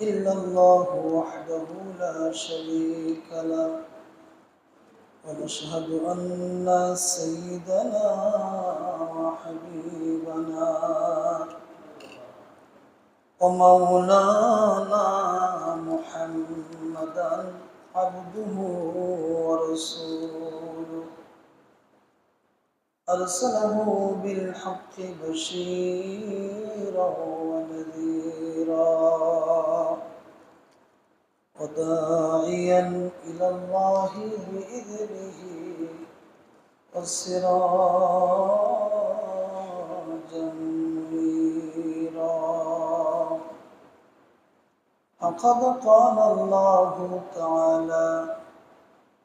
الله وحده لا شريك له ونشهد أن سيدنا وحبيبنا ومولانا محمدا عبده ورسوله أرسله بالحق بشيرا ونذيرا وداعيا إلى الله بإذنه وسراجا منيرا. فقد قال الله تعالى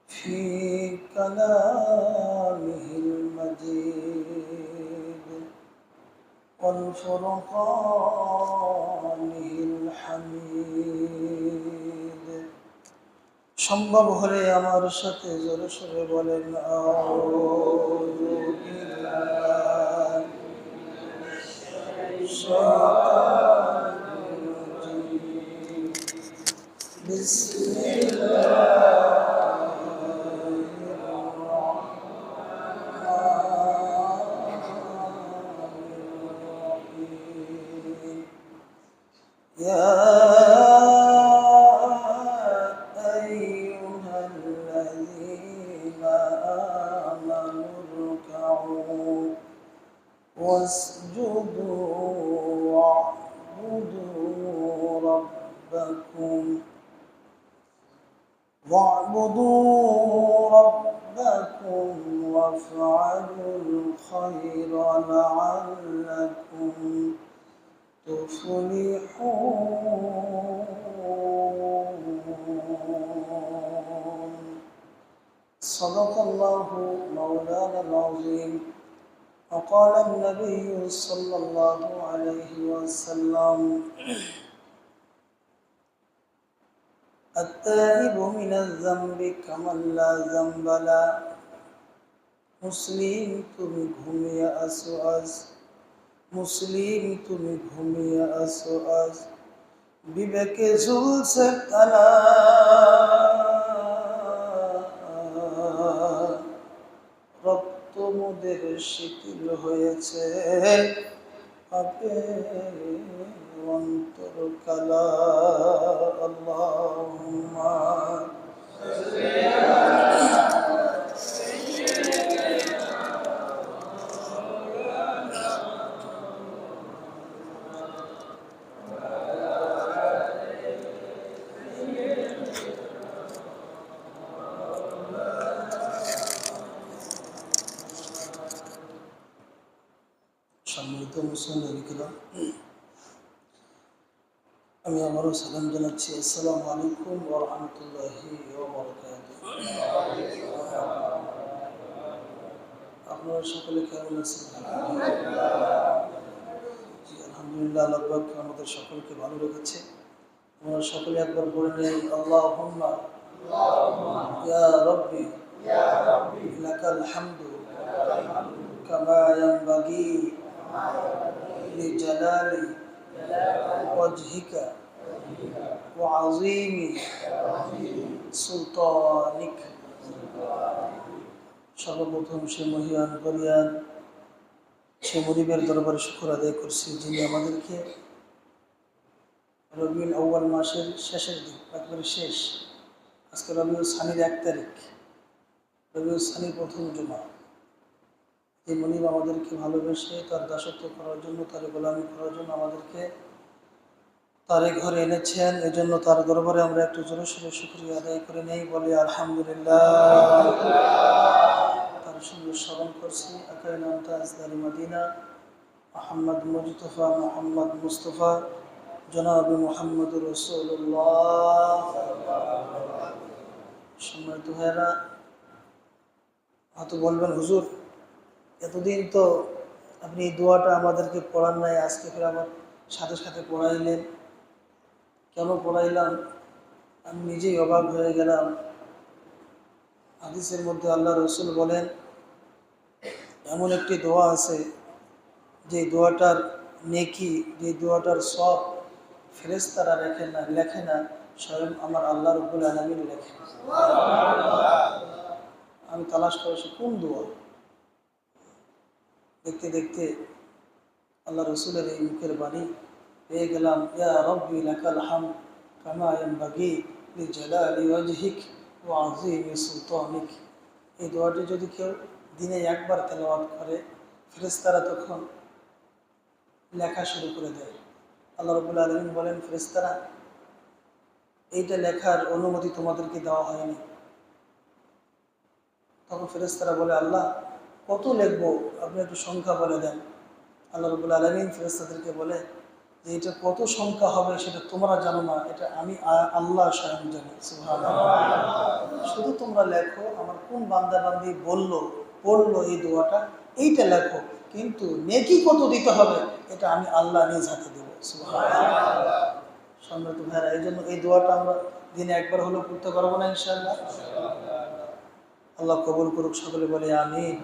في كلامه المجيد والفرقانه الحميد. সম্ভব হলে আমার সাথে জোরে সরে বলেন Bismillah. صلى الله عليه وسلم التائب من الذنب كمن لا ذنب له মুসলিম তুমি ঘুমিয়ে আসো আজ মুসলিম তুমি ঘুমিয়ে আসো আজ বিবেকে ঝুলছে তালা শিথিল হয়েছে। অন্তর কালা আল্লাহুম্মা। সম্মিলিত মুসলিম আমি আমারও সালাম জানাচ্ছি। আসসালামু আলাইকুম ওয়া রাহমাতুল্লাহি আপনারা সকলে কেমন আছেন? আলহামদুলিল্লাহ, আল্লাহ আমাদের সকলকে ভালো রেখেছে। আমরা সকলে একবার বলে নেই, আল্লাহুম্মা, ইয়া রাব্বি লাকাল হামদু, কামা ইয়ানবাগি لجلال وجهك وعظيم سلطانك সর্বপ্রথম সে মহিয়ান করিয়ান সে মরিবের দরবারে শুক্র আদায় করছি যিনি আমাদেরকে রবিউল আউ্বাল মাসের শেষের দিন একবারে শেষ আজকে রবিউল সানির এক তারিখ রবিউল সানির প্রথম জমা এই মনিব আমাদেরকে ভালোবেসে তার দাসত্ব করার জন্য, তার গোলামি করার জন্য আমাদেরকে তার ঘরে এনেছেন। এজন্য তার দরবারে আমরা একটু জোরে সোরে শুক্রিয়া আদায় করে নেই, বলি আলহামদুলিল্লাহ। তার সঙ্গে স্মরণ করছি আকাই নাম মদিনা, মোহাম্মদ মুজতফা, মোহাম্মদ মুস্তফা, জনাব মোহাম্মদ রসুল্লাহ সম্মানিত ভাইয়েরা, হয়তো বলবেন, হুজুর এতদিন তো আপনি এই দোয়াটা আমাদেরকে পড়ান নাই, আজকে ফের আমার সাথে সাথে পড়াইলেন। কেন পড়াইলাম? আমি নিজেই অবাক হয়ে গেলাম। হাদিসের মধ্যে আল্লাহ রসুল বলেন, এমন একটি দোয়া আছে, যে দোয়াটার নেকি, যে দোয়াটার সব ফেরেস্তারা লেখে না লেখে না, স্বয়ং আমার আল্লাহ রব্বুল আলমিন লেখে আমি তালাশ করেছি, কোন দোয়া? দেখতে দেখতে আল্লাহ রসুলের এই মুখের বাণী পেয়ে গেলাম। ইয়া রব্বি লাকাল হাম কামা ইয়ানবাগি লিজালালি ওয়াজহিক ওয়া আযীমি সুলতানিক। এই দোয়াটি যদি কেউ দিনে একবার তেলাওয়াত করে, ফেরেশতারা তখন লেখা শুরু করে দেয়। আল্লাহ রবুল্লা আলমিন বলেন, ফেরেশতারা, এইটা লেখার অনুমতি তোমাদেরকে দেওয়া হয়নি। তখন ফেরেশতারা বলে, আল্লাহ কত লিখব? আপনি একটু সংখ্যা বলে দেন। আল্লাহ রবুল আলমিন ফেরেস্তাদেরকে বলে যে, এটা কত সংখ্যা হবে সেটা তোমরা জানো না, এটা আমি আল্লাহ স্বয়ং জানি। শুধু তোমরা লেখো, আমার কোন বান্দা বান্দি বলল, পড়ল এই দোয়াটা, এইটা লেখো, কিন্তু নেকি কত দিতে হবে, এটা আমি আল্লাহ নিজ হাতে দেবো। সম্মানিত ভাইরা এই জন্য এই দোয়াটা আমরা দিনে একবার হলেও করতে পারব না ইনশাআল্লাহ। আল্লাহ কবুল করুক, সকলে বলে আমিন।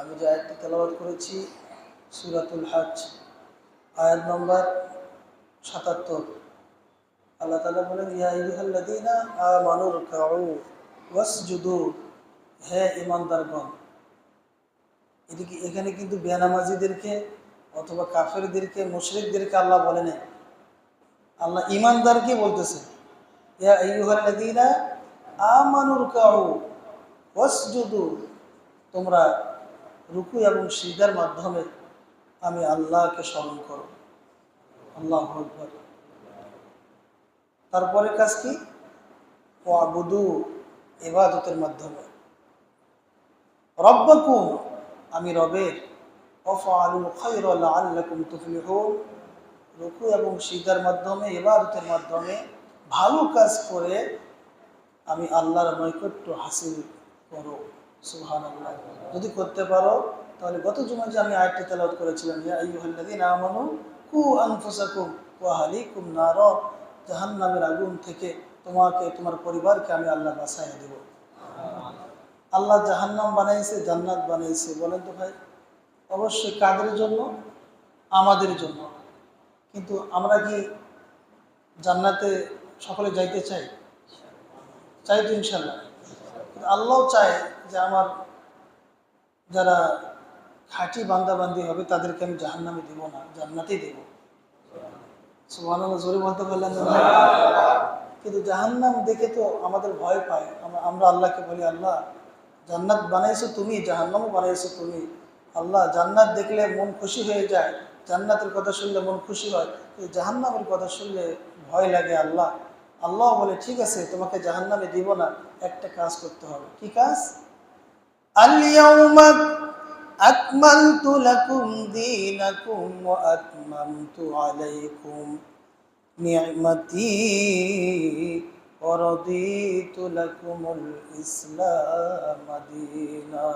আমি যে আয়াতটি তেলাওয়াত করেছি, সুরাতুল হাজ আয়াত নম্বর সাতাত্তর। আল্লাহ তালা বলেন, ইয়া ইয়ুহাল্লাযীনা আমানু রুকাউ ওয়াসজুদু। হে ইমানদারগণ এদিকে এখানে কিন্তু বেনামাজিদেরকে অথবা কাফেরদেরকে, মুশরিকদেরকে আল্লাহ বলে নাই। আল্লাহ ইমানদারকে বলতেছে, ইয়া ইয়ুহাল্লাযীনা আমানু রুকাউ ওয়াসজুদু। তোমরা রুকু এবং সিদার মাধ্যমে আমি আল্লাহকে স্মরণ করো আল্লাহ তারপরে কাজ কি? ও আবুদু এবাদতের মাধ্যমে। রব্বাকুম, আমি রবের। রুকু এবং সিদার মাধ্যমে এবাদতের মাধ্যমে ভালো কাজ করে আমি আল্লাহর নৈকট্য হাসিল করো যদি করতে পারো, তাহলে গত জুমা যে আমি আয়টি তেলাওয়াত করেছিলাম, ইয়া আইয়ুহাল্লাযীনা আমানু কু আনফুসাকুম ওয়া আহলিকুম নার, জাহান্নামের আগুন থেকে তোমাকে, তোমার পরিবারকে আমি আল্লাহ বাঁচাইয়া দেব। আল্লাহ জাহান্নাম বানাইছে, জান্নাত বানাইছে, বলেন তো ভাই। অবশ্যই কাদের জন্য? আমাদের জন্য। কিন্তু আমরা কি জান্নাতে সকলে যাইতে চাই? চাই তো ইনশাল্লাহ আল্লাহ চায় যে আমার যারা খাঁটি বান্দাবান্দি হবে, তাদেরকে আমি জাহান্নামে দেব না, জান্নাতেই দেব। সুবহানাল্লাহ, জোরে বলতে পারলেন কিন্তু জাহান্নাম দেখে তো আমাদের ভয় পায়। আমরা আল্লাহকে বলি, আল্লাহ, জান্নাত বানাইছো তুমি, জাহান্নামও বানাইছো তুমি। আল্লাহ, জান্নাত দেখলে মন খুশি হয়ে যায়। জান্নাতের কথা শুনলে মন খুশি হয়। জাহান্নামের কথা শুনলে ভয় লাগে আল্লাহ। আল্লাহ বলে, ঠিক আছে, তোমাকে জাহান্নামে দিব না, একটা কাজ করতে হবে। কি কাজ? اليوم أكملت لكم دينكم وأتممت عليكم نعمتي ورضيت لكم الإسلام دينا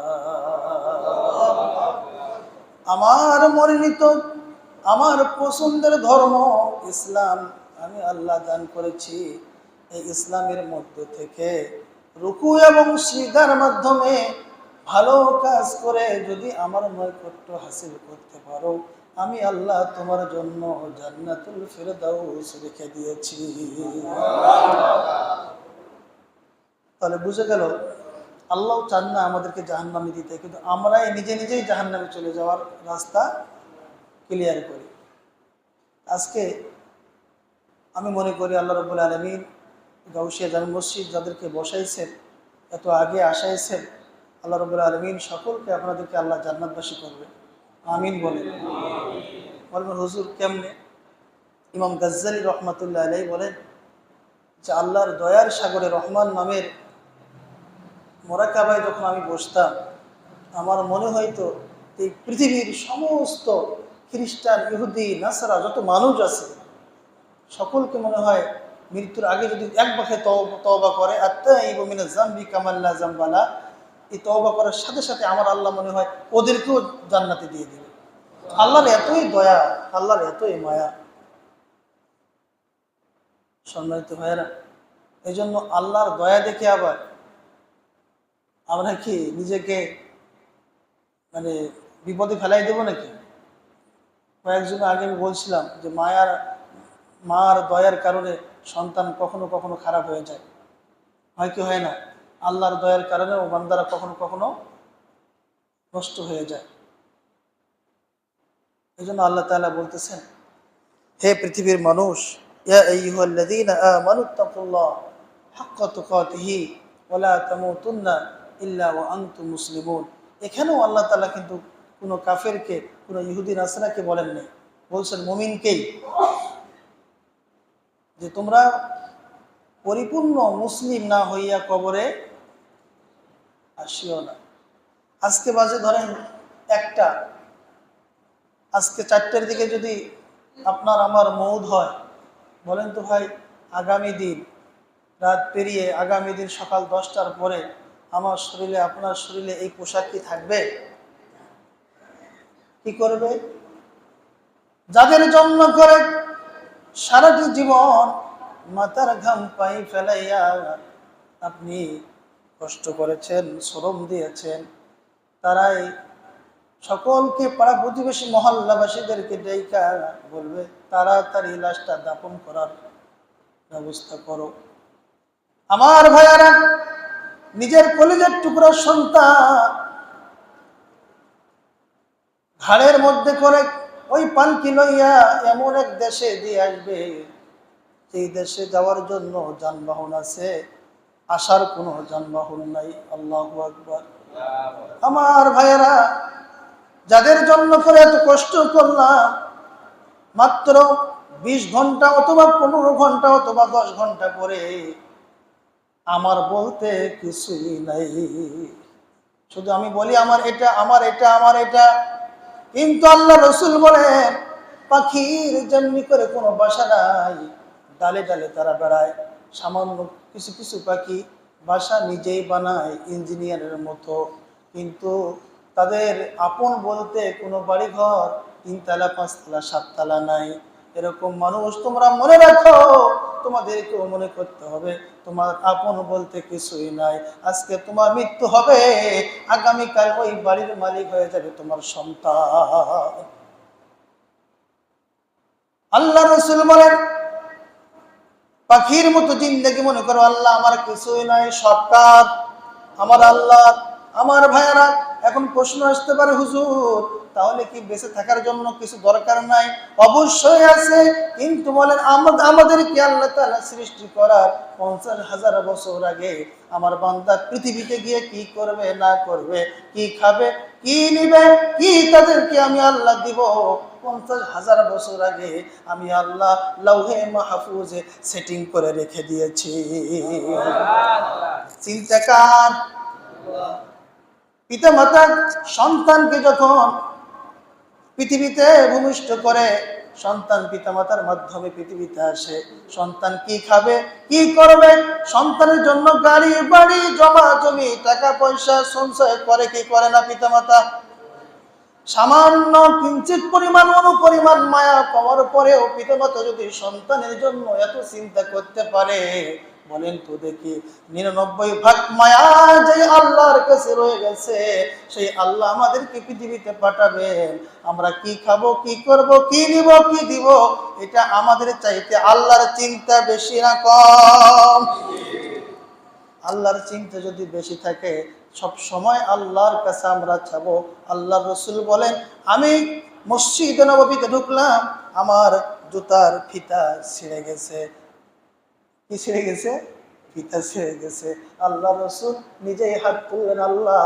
আমার মনোনীত আমার পছন্দের ধর্ম ইসলাম আমি আল্লাহ দান করেছি এই ইসলামের মধ্য থেকে রুকু এবং সিদার মাধ্যমে ভালো কাজ করে যদি আমার নৈকট্য হাসিল করতে পারো, আমি আল্লাহ তোমার জন্য জান্নাতুল ফেরদাউস রেখে দিয়েছি। তাহলে বুঝে গেল, আল্লাহ চান না আমাদেরকে জাহান্নামে দিতে, কিন্তু আমরাই নিজে নিজেই জাহান্নামে চলে যাওয়ার রাস্তা ক্লিয়ার করি। আজকে আমি মনে করি আল্লাহ রবুল আলমিন গাউসিয়া জামি মসজিদ যাদেরকে বসাইছেন, এত আগে আসাইছেন আল্লাহ রবুল আলমিন সকলকে আপনাদেরকে আল্লাহ জান্নাতবাসী করবে। আমিন বলে। বলবেন হুজুর কেমনে? ইমাম গাজ্জালি রহমাতুল্লাহ আলাই বলেন যে, আল্লাহর দয়ার সাগরে রহমান নামের মোরাকাবায় যখন আমি বসতাম, আমার মনে হয়তো এই পৃথিবীর সমস্ত খ্রিস্টান, ইহুদি, নাসারা, যত মানুষ আছে, সকলকে মনে হয় মৃত্যুর আগে যদি এক বাকে তওবা করে আত্মা এই বমিনা জাম্বি কামাল্লা জাম্বালা এই তওবা করার সাথে সাথে আমার আল্লাহ মনে হয় ওদেরকেও জান্নাতে দিয়ে দেবে। আল্লাহর এতই দয়া, আল্লাহর এতই মায়া। সম্মানিত ভাইয়েরা এই জন্য আল্লাহর দয়া দেখে আবার আমরা কি নিজেকে মানে বিপদে ফেলাই দেবো নাকি? কয়েকজন আগে আমি বলছিলাম যে মায়ার, মার দয়ার কারণে সন্তান কখনো কখনো খারাপ হয়ে যায়। হয় কি হয় না? আল্লাহর দয়ার কারণে ও বান্দারা কখনো কখনো নষ্ট হয়ে যায়। এই জন্য আল্লাহ তাআলা বলতেছেন, হে পৃথিবীর মানুষ এখানেও আল্লাহ তালা কিন্তু কোনো কাফেরকে, কোনো ইহুদি নাসরাকে বলেন নাই। বলছেন, মুমিনকেই। যে তোমরা পরিপূর্ণ মুসলিম না হইয়া কবরে আসিও না। আজকে বাজে ধরেন একটা। আজকে চারটের দিকে যদি আপনার আমার মৌদ হয়, বলেন তো ভাই, আগামী দিন, রাত পেরিয়ে আগামী দিন সকাল দশটার পরে আমার শরীরে, আপনার শরীরে এই পোশাক কি থাকবে? কি করবে? যাদের জন্ম করে সারাটি জীবন মাথার ঘাম পাই ফেলাইয়া আপনি কষ্ট করেছেন, শ্রম দিয়েছেন, তারাই সকলকে পাড়া প্রতিবেশী মহল্লাবাসীদেরকে ডেকা বলবে, তারা তাড়াতাড়ি লাশটা দাপন করার ব্যবস্থা করো। আমার ভাইয়ারা, নিজের কলেজের টুকরা সন্তান ঘাড়ের মধ্যে করে ওই পালকি লইয়া এমন এক দেশে দিয়ে আসবে সেই দেশে যাওয়ার জন্য যানবাহন আছে। আসার কোনো যানবাহন নাই, আল্লাহ আকবর। আমার ভাইয়েরা, যাদের জন্য করে এত কষ্ট করলাম, মাত্র বিশ ঘণ্টা অথবা পনেরো ঘণ্টা অথবা দশ ঘণ্টা পরে আমার বলতে কিছুই নাই। শুধু আমি বলি, আমার এটা আমার এটা আমার এটা। কিন্তু আল্লাহ রসুল বলেন, পাখির যেমনি করে কোনো বাসা নাই, ডালে ডালে তারা বেড়ায়। সামান্য কিছু কিছু পাখি বাসা নিজেই বানায় ইঞ্জিনিয়ারের মতো। কিন্তু তাদের আপন বলতে কোনো বাড়িঘর তিনতলা, পাঁচতলা, সাততলা নাই। এরকম মানুষ তোমরা মনে রাখো তোমাদেরকেও মনে করতে হবে, তোমার আপন বলতে কিছুই নাই। আজকে তোমার মৃত্যু হবে, আগামীকাল ওই বাড়ির মালিক হয়ে যাবে তোমার সন্তান। আল্লাহ রসুল বলেন পাখির মতো জিন্দগি মনে করো আল্লাহ আমার কিছুই নাই সব কাজ। আমার আল্লাহ আমার ভাইয়ারা, এখন প্রশ্ন আসতে পারে, হুজুর, তাহলে কি বেঁচে থাকার জন্য কিছু দরকার নাই? অবশ্যই আছে, কিন্তু বলেন আমাদের কি আল্লাহ তাআলা সৃষ্টি করার পঞ্চাশ হাজার বছর আগে আমার বান্দা পৃথিবীতে গিয়ে কি করবে, না করবে, কি খাবে, কি নিবে, কি তাদেরকে আমি আল্লাহ দিব? পঞ্চাশ হাজার বছর আগে আমি আল্লাহ লৌহে মাহফুজে সেটিং করে রেখে দিয়েছি। চিন্তা কার পিতা মাতা সন্তানকে যখন পৃথিবীতে ভূমিষ্ঠ করে সন্তান পিতামাতার মাধ্যমে পৃথিবীতে আসে, সন্তান কি খাবে, কি করবে, সন্তানের জন্য গাড়ি, বাড়ি, জমা জমি, টাকা পয়সা, সঞ্চয় করে কি করে না পিতামাতা? সামান্য কিঞ্চিত পরিমাণ অনুপরিমাণ মায়া পাওয়ার পরেও পিতামাতা যদি সন্তানের জন্য এত চিন্তা করতে পারে বলেন তো দেখি। নিরানব্বই ভাগ মায়া যে আল্লাহর কাছে রয়ে গেছে, সেই আল্লাহ আমাদেরকে পৃথিবীতে পাঠাবেন। আমরা কি খাব, কি করব, কি নিব, কি দিব, এটা আমাদের চাইতে আল্লাহর চিন্তা বেশি না কম। আল্লাহর চিন্তা যদি বেশি থাকে, সব সময় আল্লাহর কাছে আমরা চাবো আল্লাহ রসুল বলেন, আমি মসজিদ নবীতে ঢুকলাম, আমার জুতার ফিতা ছিঁড়ে গেছে। কি ছিঁড়ে গেছে ফিতা ছিঁড়ে গেছে। আল্লাহ রসুল নিজেই হাত তুললেন, আল্লাহ,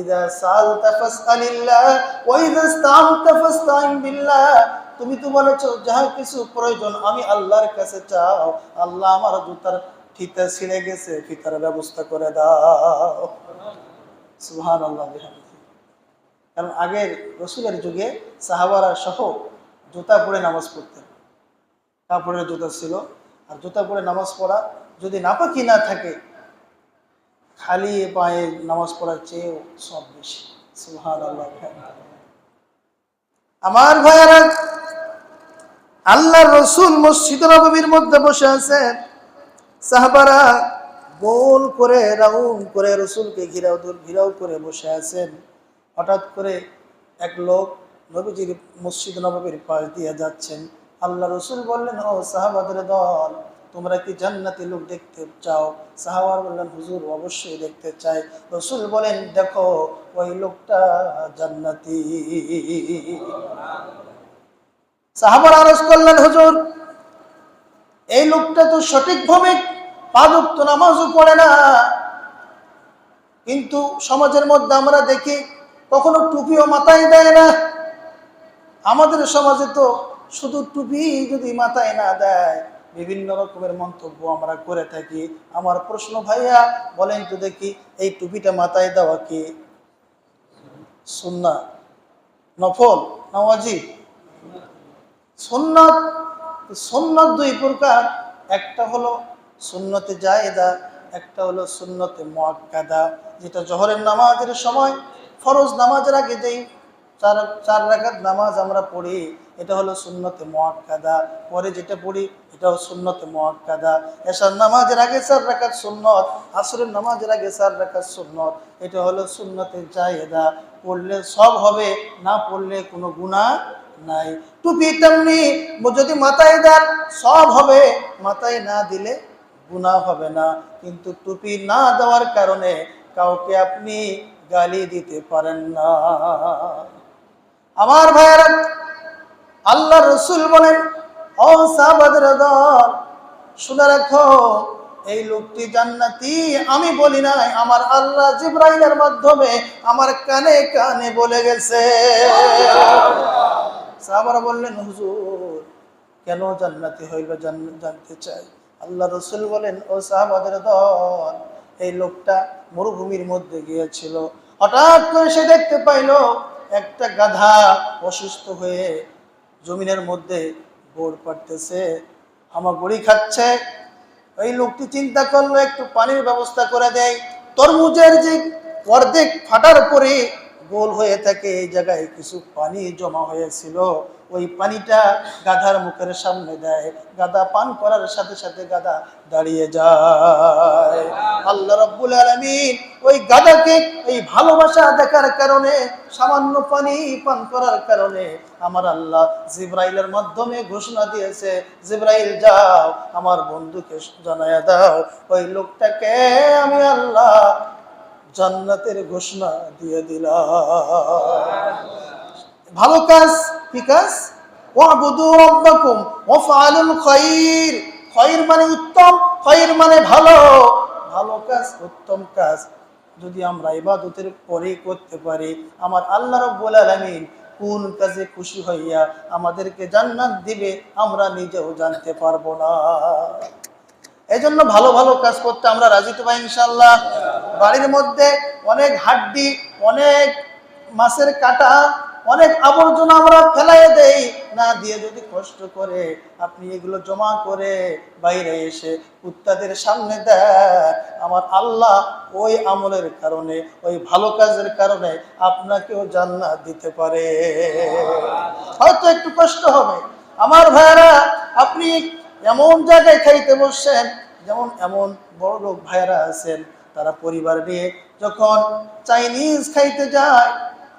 ইদা সাল তাফাসআলিল্লাহ ওয়া ইদা ইসতামতা ফাসতাইন বিল্লাহ। তুমি তো বলেছ, যাহা কিছু প্রয়োজন আমি আল্লাহর কাছে চাও। আল্লাহ আমার জুতার ফিতা ছিঁড়ে গেছে, ফিতার ব্যবস্থা করে দাও। সুবহান আল্লাহ কারণ আগের রসুলের যুগে সাহাবারা সহ জুতা পরে নামাজ পড়তেন। কাপড়ের জুতা ছিল আর জুতা পরে নামাজ পড়া যদি নাপাকি না থাকে, খালি পায়ে নামাজ পড়ার চেয়েও সব বেশি। সুহান আল্লাহ আমার ভাইয়ারা আল্লাহ রসুল মসজিদ নবীর মধ্যে বসে আছেন। সাহাবারা গোল করে, রাউন্ড করে রসুলকে ঘিরাও ঘিরাও করে বসে আছেন। হঠাৎ করে এক লোক নবীজির মসজিদ নবীর পাশ দিয়ে যাচ্ছেন। আল্লাহ রসুল বললেন, ও সাহাবাদের দল, তোমরা কি জান্নাতি লোক দেখতে চাও? সাহাবার বললেন, হুজুর, অবশ্যই দেখতে চাই। রসুল বলেন, দেখো, ওই লোকটা জান্নাতি। সাহাবার আরজ করলেন, হুজুর, এই লোকটা তো সঠিকভাবে পাদুক্ত নামাজও পড়ে না। কিন্তু সমাজের মধ্যে আমরা দেখি, কখনো টুপিও মাথায় দেয় না। আমাদের সমাজে তো শুধু টুপি যদি মাথায় না দেয়, বিভিন্ন রকমের মন্তব্য আমরা করে থাকি। আমার প্রশ্ন, ভাইয়া, বলেন তো দেখি, এই টুপিটা মাথায় দেওয়া কি? সুন্না নফল? নওয়াজি? সুন্নত? সুন্নত দুই প্রকার। একটা হলো সুন্নতে জায়েদা, একটা হলো সুন্নতে মোয়াক্কাদা যেটা জহরের নামাজের সময় ফরজ নামাজের আগে যেই চার চার রাকাত নামাজ আমরা পড়ি। এটা হলো সুন্নতে মোয়াক্কাদা পরে যেটা পড়ি, এটাও সুন্নতে মোয়াক্কাদা এসার নামাজের আগে চার রাকাত সুন্নত, আসরের নামাজের আগে চার রাকাত সুন্নত। এটা হলো সুন্নতে জায়েদা। পড়লে সব হবে, না পড়লে কোনো গুণা নাই। টুপি তেমনি যদি মাথায় দেন, সব হবে, মাথায় না দিলে গুণা হবে না। কিন্তু টুপি না দেওয়ার কারণে কাউকে আপনি গালি দিতে পারেন না। আমার ভাইয়েরা আল্লাহ রসুল বলেন, ও সাহাবাদের দল, শুনে রাখো, এই লোকটি জান্নাতি, আমি বলি নাই, আমার আল্লাহ জিব্রাইলের মাধ্যমে আমার কানে কানে বলে গেছে। সাহাবারা বললেন, হুজুর, কেন জান্নাতি জান- জানতে চাই? আল্লাহ রসুল বলেন, ও সাহাবাদের দল, এই লোকটা মরুভূমির মধ্যে গিয়েছিল। হঠাৎ করে সে দেখতে পাইল, একটা গাধা অসুস্থ হয়ে জমিনের মধ্যে গোড় পাড়তেছে। হামাগুড়ি খাচ্ছে। ওই লোকটি চিন্তা করল, একটু পানির ব্যবস্থা করে দেয়। তরমুজের যে অর্ধেক ফাটার পরে গোল হয়ে থাকে, এই জায়গায় কিছু পানি জমা হয়েছিল। ওই পানিটা গাধার মুখের সামনে দেয়। গাধা পান করার সাথে সাথে গাধা দাঁড়িয়ে যায়। আল্লাহ রব্বুল আলমিন ওই গাধাকে এই ভালোবাসা দেখার কারণে, সামান্য পানি পান করার কারণে আমার আল্লাহ জিব্রাইলের মাধ্যমে ঘোষণা দিয়েছে, জিব্রাইল, যাও, আমার বন্ধুকে জানায়া দাও। ওই লোকটাকে আমি আল্লাহ জান্নাতের ঘোষণা দিয়ে দিলাম। ভালো কাজ, কি কাজ? মানে উত্তম মানে ভালো। ভালো কাজ, উত্তম কাজ। যদি আমরা ইবাদতের পরে করতে পারি, আমার আল্লাহ কোন কাজে খুশি হইয়া আমাদেরকে জান্নাত দিবে, আমরা নিজেও জানতে পারব না। এই জন্য ভালো ভালো কাজ করতে আমরা রাজি তো ভাই ইনশাল্লাহ বাড়ির মধ্যে অনেক হাড্ডি, অনেক মাছের কাটা অনেক আবর্জনা আমরা ফেলাই দেই। না দিয়ে যদি কষ্ট করে আপনি এগুলো জমা করে বাইরে এসে কুত্তাদের সামনে দেয় আমার আল্লাহ ওই আমলের কারণে, ওই ভালো কাজের কারণে আপনাকেও জান্নাত দিতে পারে। হয়তো একটু কষ্ট হবে। আমার ভাইরা আপনি এমন জায়গায় খাইতে বসছেন, যেমন এমন বড় লোক ভাইয়েরা আছেন, তারা পরিবার নিয়ে যখন চাইনিজ খাইতে যায়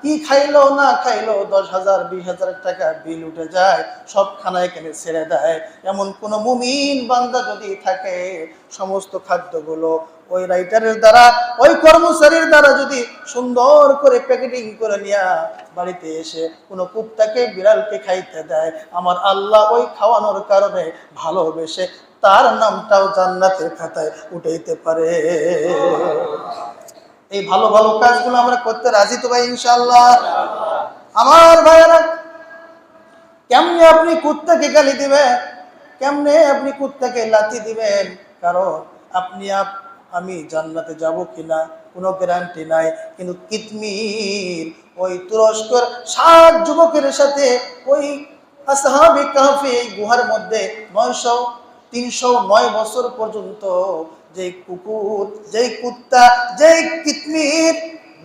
কি খাইলো, না খাইলো, দশ হাজার, বিশ হাজার টাকা বিল উঠে যায় সব খানা এখানে ছেড়ে দেয়। এমন কোন মুমিন বান্দা যদি থাকে, সমস্ত খাদ্যগুলো ওই রাইটারের দ্বারা, ওই কর্মচারীর দ্বারা যদি সুন্দর করে প্যাকেটিং করে নিয়ে বাড়িতে এসে কোনো কুত্তাকে বিড়ালকে খাইতে দেয়, আমার আল্লাহ ওই খাওয়ানোর কারণে ভালোবেসে তার নামটাও জান্নাতের খাতায় উঠাইতে পারে। এই ভালো ভালো কাজগুলো আমরা করতে রাজি তো ভাই ইনশাল্লাহ আমার ভাইয়েরা, কেমনে আপনি কুত্তাকে গালি দিবেন? কেমনে আপনি কুত্তাকে লাথি দিবেন? কারণ আপনি আপ, আমি জান্নাতে যাব কিনা? কোনো গ্যারান্টি নাই। কিন্তু কিতমির, ওই তুরস্কর সাত যুবকের সাথে ওই আসহাবি কাহফি এই গুহার মধ্যে নয়শো তিনশো নয় বছর পর্যন্ত যেই কুকুর, যেই কুত্তা, যেই কিতমির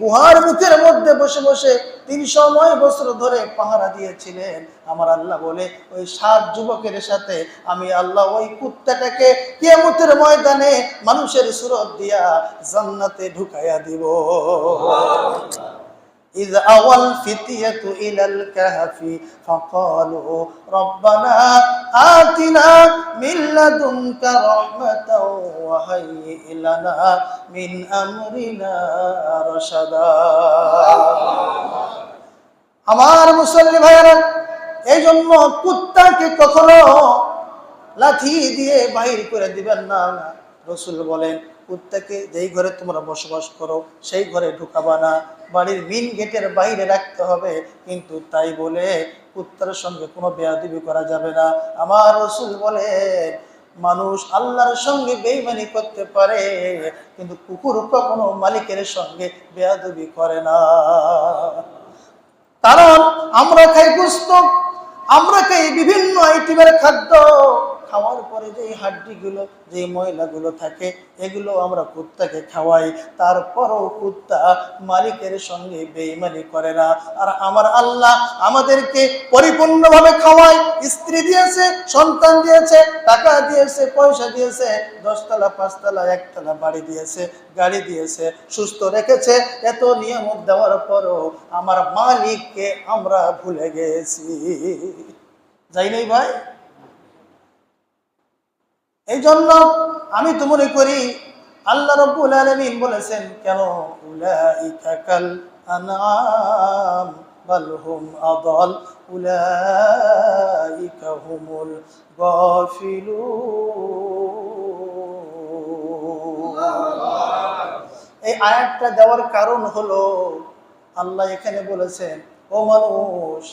গুহার মুখের মধ্যে বসে বসে তিনশো নয় বছর ধরে পাহারা দিয়েছিলেন। আমার আল্লাহ বলে, ওই সাত যুবকের সাথে আমি আল্লাহ ওই কুত্তাটাকে কিয়ামতের ময়দানে মানুষের সুরত দিয়া জান্নাতে ঢুকাইয়া দিব। إذ أوى الفتية إلى الكهف فقالوا ربنا آتنا من لدنك رحمة وهيئ لنا من أمرنا رشدا আমার মুসল্লি ভাইয়েরা এই জন্য কুত্তাকে কখনো লাথি দিয়ে বাহির করে দিবেন না রসুল বলেন কুত্তাকে যেই ঘরে তোমরা বসবাস করো, সেই ঘরে ঢুকাবা না। বাড়ির মেন গেটের বাইরে রাখতে হবে। কিন্তু তাই বলে কুত্তার সঙ্গে কোনো বেয়াদবি করা যাবে না। আমার রসুল বলে মানুষ আল্লাহর সঙ্গে বেইমানি করতে পারে, কিন্তু কুকুর কখনো মালিকের সঙ্গে বেয়াদবি করে না। কারণ আমরা খাই গুস্ত আমরা খাই বিভিন্ন আইটেমের খাদ্য। খাওয়ার পরে যে হাড্ডিগুলো, যে ময়লাগুলো থাকে, এগুলো আমরা কুত্তাকে খাওয়াই। তারপরও কুত্তা মালিকের সঙ্গে বেইমানি করে না। আর আমার আল্লাহ আমাদেরকে পরিপূর্ণভাবে খাওয়ায়। স্ত্রী দিয়েছে, সন্তান দিয়েছে, টাকা দিয়েছে, পয়সা দিয়েছে, দশতলা, পাঁচতলা, একতলা বাড়ি দিয়েছে, গাড়ি দিয়েছে, সুস্থ রেখেছে। এত নিয়ামত দেওয়ার পরও আমার মালিককে আমরা ভুলে গেছি। যাই নাই ভাই? এই জন্য আমি তো মনে করি, আল্লাহ রব্বুল আলামিন বলেছেন, কেন? উলাইকা কাল আনআম, বাল হুম আদল, উলাইকা হুমুল এই আয়াতটা দেওয়ার কারণ হলো, আল্লাহ এখানে বলেছেন, ও মানুষ,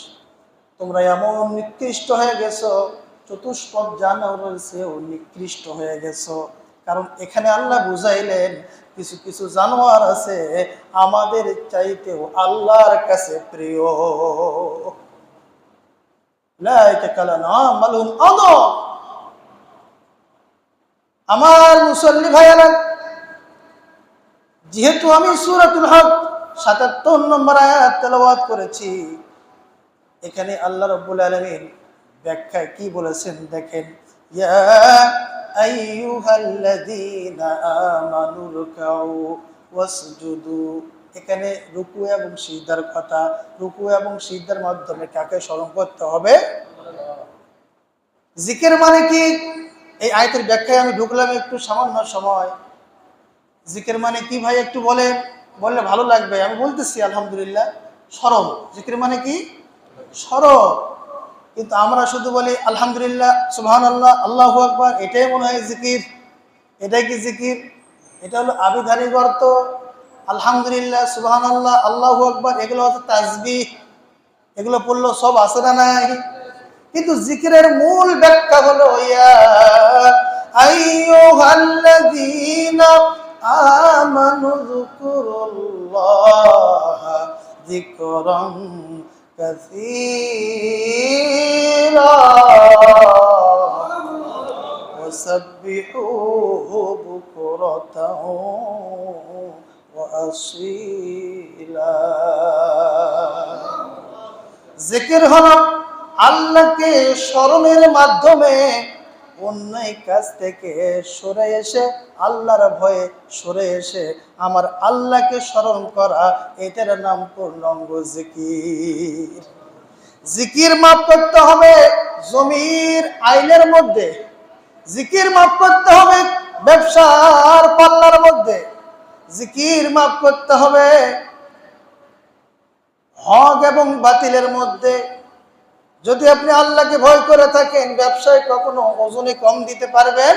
তোমরা এমন নিকৃষ্ট হয়ে গেছো চতুষ্পদ জানোয়ারের চেয়েও নিকৃষ্ট হয়ে গেছো কারণ এখানে আল্লাহ বুঝাইলেন, কিছু কিছু জানোয়ার আছে আমাদের চাইতেও আল্লাহর কাছে প্রিয়। আমার মুসল্লি ভাইয়ারা, যেহেতু আমি সুরাতুল হক সাতাত্তর নম্বর আয়াত তেলাওয়াত করেছি, এখানে আল্লাহ রব্বুল আলমিন ব্যাখ্যায় কি বলেছেন? দেখেন এখানে রুকু এবং সিদ্ধার কথা। রুকু এবং সিদ্ধার মাধ্যমে কাকে স্মরণ করতে হবে? জিকের মানে কি? এই আয়তের ব্যাখ্যায় আমি ঢুকলাম একটু সামান্য সময়। জিকের মানে কি ভাই একটু বলেন? বললে ভালো লাগবে। আমি বলতেছি, আলহামদুলিল্লাহ। স্মরণ। জিকের মানে কি? স্মরণ। কিন্তু আমরা শুধু বলি, আলহামদুলিল্লাহ সুবহান আল্লাহ আল্লাহ আকবর এটাই মনে হয় জিকির। এটাই কি জিকির? এটা হলো আবিধানিক অর্থ, আলহামদুলিল্লাহ সুবহান আল্লাহ আল্লাহ আকবর এগুলো হচ্ছে তাজবি এগুলো পড়ল সব আছে না নাই? কিন্তু জিকিরের মূল ব্যাখ্যা হলো আমানু যিকরান কাসীরা وسبحوه بكرة وأصيلا জিকির হলো আল্লাহকে স্মরণের মাধ্যমে অন্যায় কাজ থেকে সরে এসে আল্লাহর ভয়ে সরে এসে আমার আল্লাহকে স্মরণ করা, এটার নাম পূর্ণাঙ্গ জিকির। জিকির মাপ করতে হবে জমির আইনের মধ্যে। জিকির মাপ করতে হবে ব্যবসার পাল্লার মধ্যে। জিকির মাপ করতে হবে হক এবং বাতিলের মধ্যে। যদি আপনি আল্লাহকে ভয় করে থাকেন, ব্যবসায় কখনো ওজনে কম দিতে পারবেন?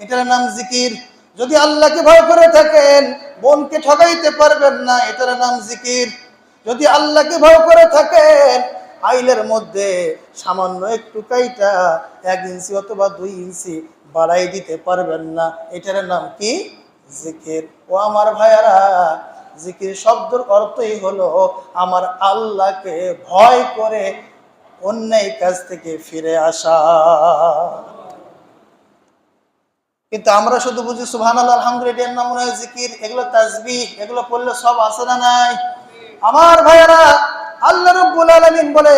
এটার নাম জিকির। যদি আল্লাহকে ভয় করে থাকেন, বোনকে ঠগাইতে পারবেন না, এটার নাম জিকির। যদি আল্লাহকে ভয় করে থাকেন, আইলের মধ্যে সামান্য একটু কাইটা এক ইঞ্চি অথবা দুই ইঞ্চি বাড়াই দিতে পারবেন না, এটার নাম কি? জিকির। ও আমার ভাইয়ারা, জিকির শব্দের অর্থই হলো আমার আল্লাহকে ভয় করে অন্যায় কাজ থেকে ফিরে আসা। কিন্তু আমরা শুধু বুঝি সুবহান আল্লাহ আলহামদুলিল্লাহ এগুলো তাজবি এগুলো পড়লে সব আসে না নাই? আমার ভাইয়েরা, আল্লাহ রব্বুল আলামিন বলে,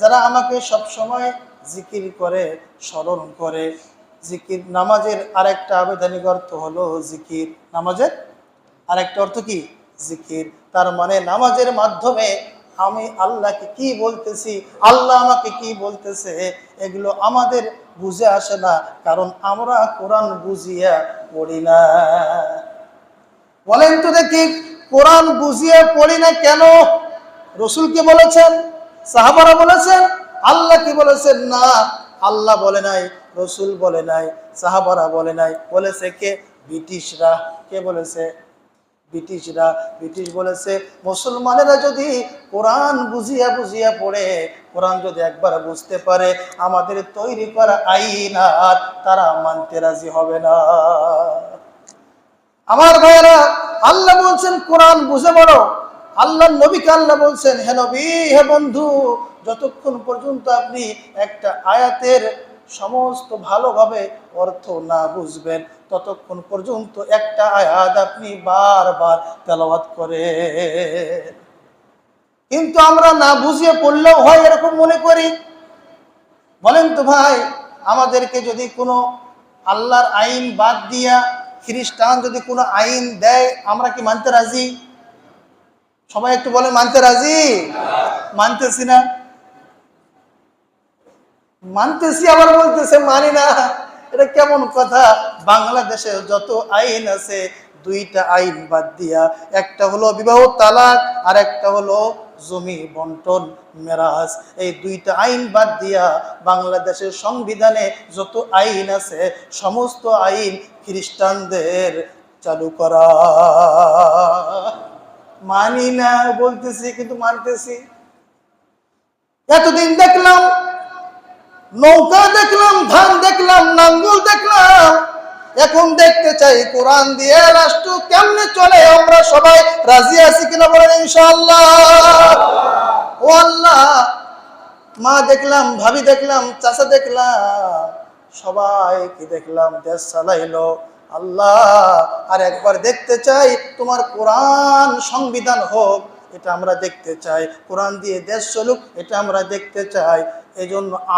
যারা আমাকে সব সময় জিকির করে, স্মরণ করে জিকির নামাজের আরেকটা আবেদনিক অর্থ হলো জিকির নামাজের আরেকটা অর্থ কি? জিকির তার মানে নামাজের মাধ্যমে আমি আল্লাহকে কি বলতেছি? আল্লাহ আমাকে কি বলতেছে? এগুলো আমাদের বুঝে আসে না, কারণ আমরা কোরআন বুঝিয়া পড়ি না। বলেন তো দেখি, কোরআন বুঝিয়ে পড়ি না কেন? রসুল কি বলেছেন? সাহাবারা বলেছেন? আল্লাহ কি বলেছেন? না, আল্লাহ বলে নাই, রসুল বলে নাই, সাহাবারা বলে নাই। বলেছে কে? ব্রিটিশরা। কে বলেছে? ব্রিটিশরা, ব্রিটিশ বলেছে, মুসলমানেরা যদি কোরআন বুঝিয়া বুঝিয়া পড়ে, কোরআন যদি একবার বুঝতে পারে, আমাদের তৈরি করা আইন আর তারা মানতে রাজি হবে না। আমার ভাইয়েরা, আল্লাহ বলছেন, কোরআন বুঝে বড় আল্লাহ নবীকে আল্লাহ বলছেন, হে নবী, হে বন্ধু, যতক্ষণ পর্যন্ত আপনি একটা আয়াতের সমস্ত ভালোভাবে অর্থ না বুঝবেন। ততক্ষণ পর্যন্ত একটা আয়াত আপনি বারবার তেলাওয়াত করে কিন্তু আমরা না বুঝিয়ে পড়লেও হয় এরকম মনে করি। বলেন তো ভাই, আমাদেরকে যদি কোনো আল্লাহর আইন বাদ দিয়া খ্রিস্টান যদি কোনো আইন দেয়, আমরা কি মানতে রাজি? সবাই একটু বলে মানতে রাজি? মানতেছি না। মানতেছি, আবার বলতেছে, মানি না। এটা কেমন কথা? বাংলাদেশে যত আইন আছে, দুইটা আইন বাদ দিয়া, একটা হলো বিবাহ তালাক, আর একটা হলো জমি বন্টন, মেরাজ। এই দুইটা আইন বাদ দিয়া বাংলাদেশের সংবিধানে যত আইন আছে, সমস্ত আইন খ্রিস্টানদের চালু করা। মানি না, বলতেছি, কিন্তু মানতেছি। এতদিন দেখলাম নৌকা দেখলাম, ধান দেখলাম, নাঙ্গল দেখলাম। এখন দেখতে চাই কোরআন দিয়ে রাষ্ট্র কেমনে চলে, আমরা সবাই রাজি আছি কিনা বলেন ইনশাল্লাহ ও আল্লাহ, মা দেখলাম, ভাবি দেখলাম, চাচা দেখলাম সবাই কি দেখলাম, দেশ চালাইলো। আল্লাহ, আর একবার দেখতে চাই তোমার কোরআন সংবিধান হোক এটা আমরা দেখতে চাই। কোরআন দিয়ে দেশ চলুক, এটা আমরা দেখতে চাই। এই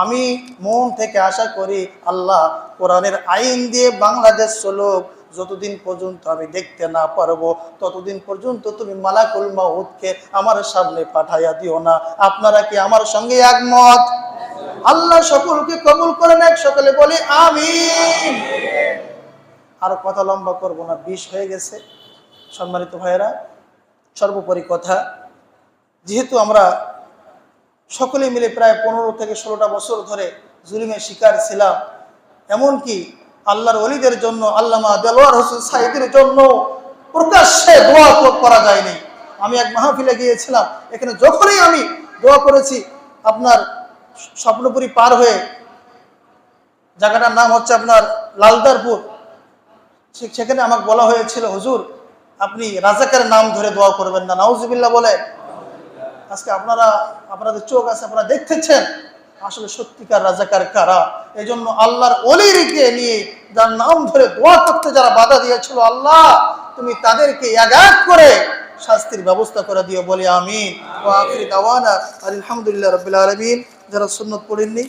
আমি মন থেকে আশা করি আল্লাহ কোরআনের আইন দিয়ে বাংলাদেশ চলুক। যতদিন পর্যন্ত আমি দেখতে না পারব, ততদিন পর্যন্ত তুমি মালাকুল মাহুদকে আমার সামনে পাঠাইয়া দিও না। আপনারা কি আমার সঙ্গে একমত? আল্লাহ সকলকে কবুল করেন, এক সকলে বলি আমি আর কথা লম্বা করব না, বিষ হয়ে গেছে। সম্মানিত ভাইয়েরা সর্বোপরি কথা। যেহেতু আমরা সকলে মিলে প্রায় পনেরো থেকে ষোলোটা বছর ধরে জুলুমের শিকার ছিলাম, এমনকি আল্লাহর অলিদের জন্য, আল্লামা দেলোয়ার হোসেন সাহিদের জন্য প্রকাশ্যে দোয়া করা যায়নি। আমি এক মাহফিলে গিয়েছিলাম, এখানে যখনই আমি দোয়া করেছি, আপনার স্বপ্নপুরি পার হয়ে, জায়গাটার নাম হচ্ছে আপনার লালদারপুর সেখানে আমাকে বলা হয়েছিল, হুজুর আপনি রাজাকার নাম ধরে দোয়া করবেন না। নাউজুবিল্লাহ বলে, আজকে আপনারা, আপনাদের চোখ আছে, আপনারা দেখতেছেন আসলে সত্যিকার রাজাকার কারা? এই জন্য আল্লাহর অলিরিকে নিয়ে যার নাম ধরে দোয়া করতে যারা বাধা দিয়েছিল আল্লাহ, তুমি তাদেরকে এক এক করে শাস্তির ব্যবস্থা করে দিও বলে আমিন। আলহামদুলিল্লাহ রবিল আলমিন। যারা সুন্নত পড়েননি